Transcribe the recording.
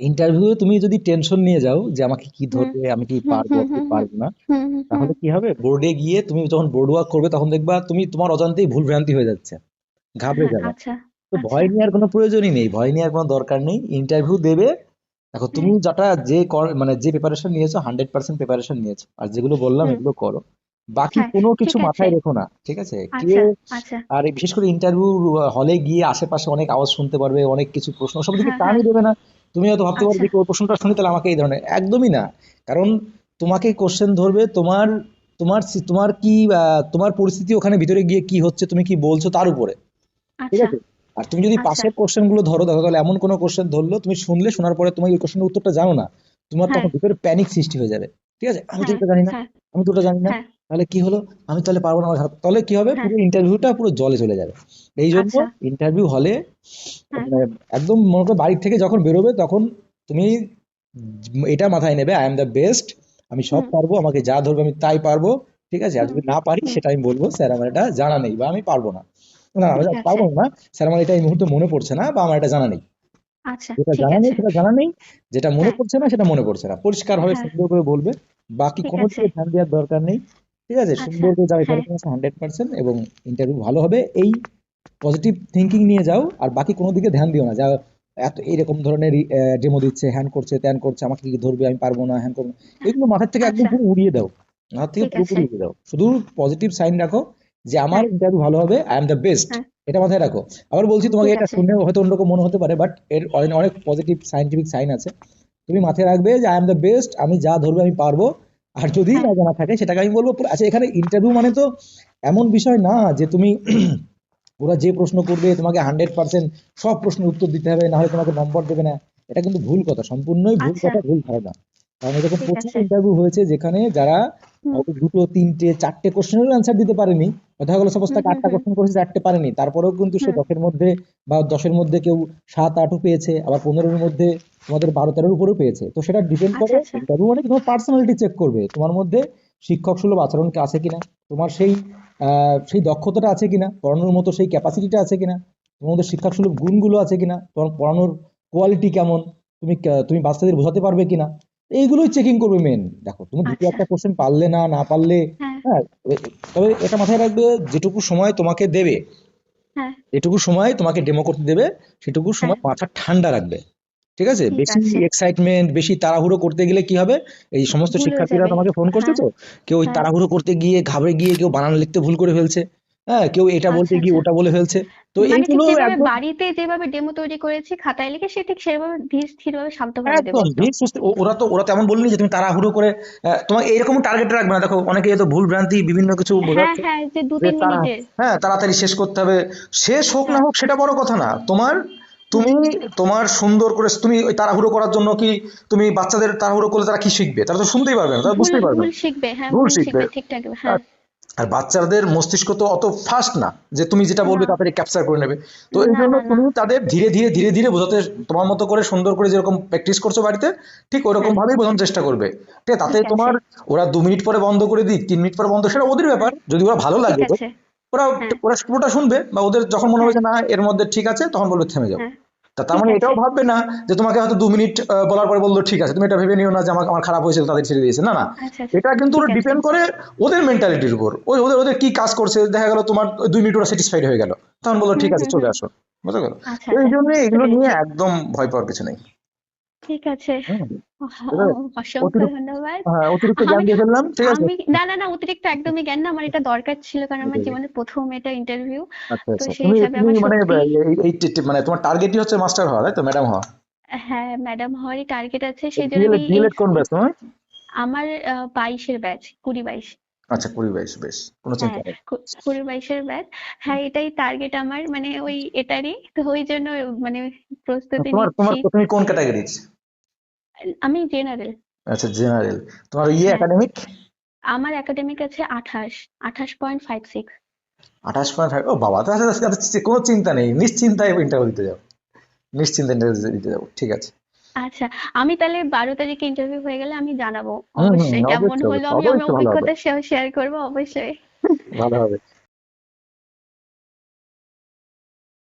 Interview তুমি যদি tension নিয়ে যাও যে আমাকে কি ধরবে আমি কি পারব কি পারব না তাহলে কি হবে? বোর্ডে গিয়ে তুমি যখন বোর্ড ওয়ার্ক করবে তখন দেখবা তুমি তোমার অজান্তেই ভুল ভ্রান্তি হয়ে যাচ্ছে ঘাবড়ে হ্যাঁ যাবে। আচ্ছা তো আচ্ছা। ভয় নেওয়ার কোনো প্রয়োজনই নেই ভয় নেওয়ার কোনো দরকার নেই। ইন্টারভিউ দেবে দেখো তুমি যেটা যে মানে যে প্রিপারেশন নিয়েছো হান্ড্রেড পার্সেন্ট প্রিপারেশন নিয়েছো আর যেগুলো বললাম এগুলো করো। বাকি হ্যাঁ কোনো কিছু মাথায় রেখো না ঠিক আছে? আচ্ছা আচ্ছা। আর বিশেষ করে ইন্টারভিউ হলে গিয়ে আশেপাশে অনেক আওয়াজ শুনতে পারবে অনেক কিছু প্রশ্ন সব দিকে কানই দেবে না। তুমি হয়তো ভাবতে পারবে আচ্ছা। যে প্রশ্নটা শুনি তাহলে আমাকে এই ধরনের একদমই না। কারণ তোমাকে কোশ্চেন ধরবে তোমার তোমার তোমার কি তোমার পরিস্থিতি ওখানে ভিতরে গিয়ে কি হচ্ছে তুমি কি বলছো তার উপরে। ঠিক আচ্ছা। আছে? আর তুমি যদি আচ্ছা। পাশের কোশ্চেনগুলো ধরো দেখো তাহলে এমন কোনো কোশ্চেন ধরলো তুমি শুনলে শোনার পরে তুমি ওই কোশ্চেনের উত্তরটা জানো না। তোমার হ্যাঁ। তখন ভিতরে প্যানিক সৃষ্টি হয়ে যাবে। ঠিক আছে? আমি তো হ্যাঁ। এটা জানি না। হ্যাঁ। আমি তো ওটা জানি না। তাহলে কি হলো? আমি তাহলে পারব না আমার তাহলে কি হবে? হ্যাঁ। পুরো ইন্টারভিউটা পুরো জলে চলে যাবে। এই জন্য আচ্ছা। ইন্টারভিউ হলে হ্যাঁ। মানে একদম মনে করো বাড়ি থেকে যখন বেরোবে তখন তুমি এটা মাথায় নেবে আই এম দ্য বেস্ট আমি সব পারব আমাকে যা ধরবে আমি তাই পারব ঠিক আছে? আর যদি না পারি সেটা আমি বলব স্যার আমার এটা জানা নেই বা আমি পারব না। না আমি পারব না স্যার আমার এটা এই মুহূর্তে মনে পড়ছে না বা আমার এটা জানা নেই। আচ্ছা যেটা জানা নেই সেটা জানা নেই যেটা মনে হ্যাঁ। পড়ছে না সেটা মনে পড়ছে না। পরিষ্কার ভাবে সুন্দর করে বলবে। বাকি কোনো দিকে ধ্যান দেওয়ার দরকার নেই। ঠিক আছে? আচ্ছা। সুন্দর করে হ্যাঁ। এখানে হান্ড্রেড পার্সেন্ট এবং ইন্টারভিউ ভালো হবে। এই পজিটিভ থিঙ্কিং নিয়ে যাও আর বাকি কোনো দিকে ধ্যান দিও না। যা এত এইরকম ধরনের ডেমো দিচ্ছে হ্যান করছে ত্যান করছে আমাকে কি ধরবে আমি পারব না হ্যান করব এগুলো মাথার থেকে একদম আচ্ছা। পুরো উড়িয়ে দাও। মাথার থেকে ঠিক পুরোপুরি উড়িয়ে দাও। শুধু পজিটিভ সাইন রাখো যে আমার হ্যাঁ। ইন্টারভিউ ভালো হবে আই এম দ্য বেস্ট হ্যাঁ। এটা মাথায় রাখো। আবার বলছি তোমাকে এটা শুনে হয়তো অন্যরকম মনে হতে পারে বাট এর অনেক অনেক পজিটিভ সাইন্টিফিক সাইন আছে। তুমি মাথায় রাখবে যে আই এম দ্য বেস্ট আমি যা ধরবো আমি পারব। আর যদি হ্যাঁ। না জানা থাকে সেটাকে আমি বলব আচ্ছা এখানে ইন্টারভিউ মানে তো এমন বিষয় না যে তুমি ওরা যে প্রশ্ন করবে তোমাকে হান্ড্রেড পার্সেন্ট সব প্রশ্নের উত্তর দিতে হবে না হলে তোমাকে নম্বর দেবে না। এটা কিন্তু ভুল কথা সম্পূর্ণই ভুল আচ্ছা। কথা ভুল ধারণা। কারণ এরকম প্রচুর ইন্টারভিউ হয়েছে যেখানে যারা দুটো তিনটে চারটে কোশ্চেনেরও অ্যান্সার দিতে পারেনি। দেখা গেলো সাপোজ তাকে আটটা কোশ্চেন করেছে চারটে পারেনি। তারপরেও কিন্তু সে দশের মধ্যে বা দশের মধ্যে কেউ সাত আটও পেয়েছে আবার পনেরোর মধ্যে তোমাদের বারো তেরোর উপরেও পেয়েছে। তো সেটা ডিপেন্ড আচ্ছা করে আচ্ছা। ইন্টারভিউ মানে কি তোমার পার্সোনালিটি চেক করবে তোমার মধ্যে শিক্ষক সুলভ আচরণ কি আছে কিনা তোমার সেই সেই দক্ষতাটা আছে কিনা পড়ানোর মতো সেই ক্যাপাসিটিটা আছে কিনা তোমার মধ্যে শিক্ষক সুলভ গুণগুলো আছে কিনা তোমার পড়ানোর কোয়ালিটি কেমন তুমি তুমি বাচ্চাদের বোঝাতে পারবে কিনা এইগুলোই চেকিং করবে মেন দেখো তুমি দুটো আচ্ছা। একটা কোশ্চেন পারলে না না পারলে হ্যাঁ হ্যাঁ তবে এটা মাথায় রাখবে যেটুকু সময় তোমাকে দেবে হ্যাঁ। যেটুকু সময় তোমাকে ডেমো করতে দেবে সেটুকু হ্যাঁ। সময় মাথা ঠান্ডা রাখবে ঠিক আছে? বেশি এক্সাইটমেন্ট বেশি তাড়াহুড়ো করতে গেলে কি হবে? এই সমস্ত শিক্ষার্থীরা তোমাকে ফোন করছে হ্যাঁ। তো কেউ ওই হ্যাঁ। তাড়াহুড়ো করতে গিয়ে ঘাবড়ে গিয়ে কেউ বানান লিখতে ভুল করে ফেলছে। হ্যাঁ কেউ এটা বলতে আচ্ছা গিয়ে আচ্ছা। ওটা বলে ফেলছে। তো মানে ঠিক এইগুলো যেভাবে একদম বাড়িতে যেভাবে ডেমো তৈরি করেছি খাতায় লিখে সে ঠিক সেভাবে ধীর শান্তভাবে দেবো একদম তো ধীর সুস্থে ও- ওরা তো ওরা তো এমন যে তুমি তাড়াহুড়ো করে আহ, তোমার এরকম টার্গেট রাখবে না। দেখো অনেকে তো ভুল ভ্রান্তি বিভিন্ন কিছু হ্যাঁ বোঝাচ্ছে। হ্যাঁ যে দু যে তিন তারা মিনিটের হ্যাঁ তাড়াতাড়ি শেষ করতে হবে। শেষ হোক না হ্যাঁ। হোক সেটা বড় কথা না। তোমার হুম তুমি তোমার সুন্দর করে তুমি ওই তাড়াহুড়ো করার জন্য কি তুমি বাচ্চাদের তাড়াহুড়ো করলে তারা কি শিখবে? তারা তো শুনতেই পারবে না তারা ভুল বুঝতেই পারবে ভুল না শিখবে হ্যাঁ ভুল ভুল শিখবে। শিখবে ঠিকঠাক হ্যাঁ। আর আর বাচ্চাদের মস্তিষ্ক তো অত ফাস্ট না যে তুমি যেটা বলবে তাড়াতাড়ি ক্যাপচার করে নেবে। তো এই জন্য না তুমি তাদের ধীরে ধীরে ধীরে ধীরে বোঝাতে তোমার মতো করে সুন্দর করে যেরকম প্র্যাকটিস করছ বাড়িতে ঠিক ওরকম হ্যাঁ। ভাবেই বোঝানোর চেষ্টা করবে। ঠিক আছে? তাতে তোমার ওরা দু মিনিট পরে বন্ধ করে দিক তিন মিনিট পরে বন্ধ সেটা ওদের ব্যাপার। যদি ওরা ভালো লাগে ওরা হ্যাঁ। ওরা পুরোটা শুনবে বা ওদের যখন মনে হবে হ্যাঁ যে না এর মধ্যে ঠিক আছে তখন বলবে থেমে যাও। হ্যাঁ। তা তার মানে এটাও ভাববে না যে তোমাকে হয়তো দু মিনিট বলার পরে বলল ঠিক আছে তুমি এটা ভেবে নিও না যে আমার আমার খারাপ হয়েছিল তাদের ছেড়ে দিয়েছে। না না। আচ্ছা আচ্ছা এটা কিন্তু ওরা ডিপেন্ড করে ওদের মেন্টালিটির উপর। ওই ওদের ওদের কি কাজ করছে দেখা গেল তোমার দুই মিনিট ওরা স্যাটিসফাইড হয়ে গেল। তখন বলল ঠিক আছে চলে আসো। বুঝতে গেল আচ্ছা এই জন্য এগুলো নিয়ে একদম ভয় পাওয়ার কিছু নেই। ঠিক আছে। অসংখ্য অতিরিক্ত ধন্যবাদ। হ্যাঁ অতিরিক্ত জ্ঞান দিয়ে ফেললাম ঠিক আছে? আমি না না না অতিরিক্ত একদমই জ্ঞান না আমার এটা দরকার ছিল কারণ আমার জীবনের প্রথম এটা ইন্টারভিউ আচ্ছা তো আচ্ছা। সেই তুমি হিসাবে আমার মানে সত্যি এই মানে তোমার টার্গেটই হচ্ছে মাস্টার হওয়া তাই তো ম্যাডাম হওয়া? হ্যাঁ ম্যাডাম হওয়ারই টার্গেট আছে সেই জন্য আমি এই ডিএলএড কোন ব্যাচ তোমার? আমার বাইশের ব্যাচ কুড়ি বাইশ। আচ্ছা কুড়ি বাইশ বেশ। কোনো চিন্তা হ্যাঁ নেই কুড়ি বাইশের ব্যাচ হ্যাঁ এটাই টার্গেট আমার মানে ওই এটারই। তো ওই জন্য মানে প্রস্তুতি তোমার তোমার নিচ্ছি। তুমি কোন ক্যাটাগরি আমি জেনারেল আচ্ছা জেনারেল তোমার ইয়ে হ্যাঁ। একাডেমিক আমার একাডেমিক আছে আঠাশ আঠাশ পয়েন্ট ফাইভ সিক্স আঠাশ পয়েন্ট ফাইভ ও বাবা তো তাহলে তো কোনো চিন্তা নেই নিশ্চিন্তায় ইন্টারভিউ দিতে যাও। নিশ্চিন্তে ইন্টারভিউ দিতে যাও ঠিক আছে। আচ্ছা আমি তাহলে বারো তারিখে ইন্টারভিউ হয়ে গেলে আমি জানাব অবশ্যই। কেমন হলো আমি আমার অভিজ্ঞতা শেয়ার করব অবশ্যই। ভালো হবে।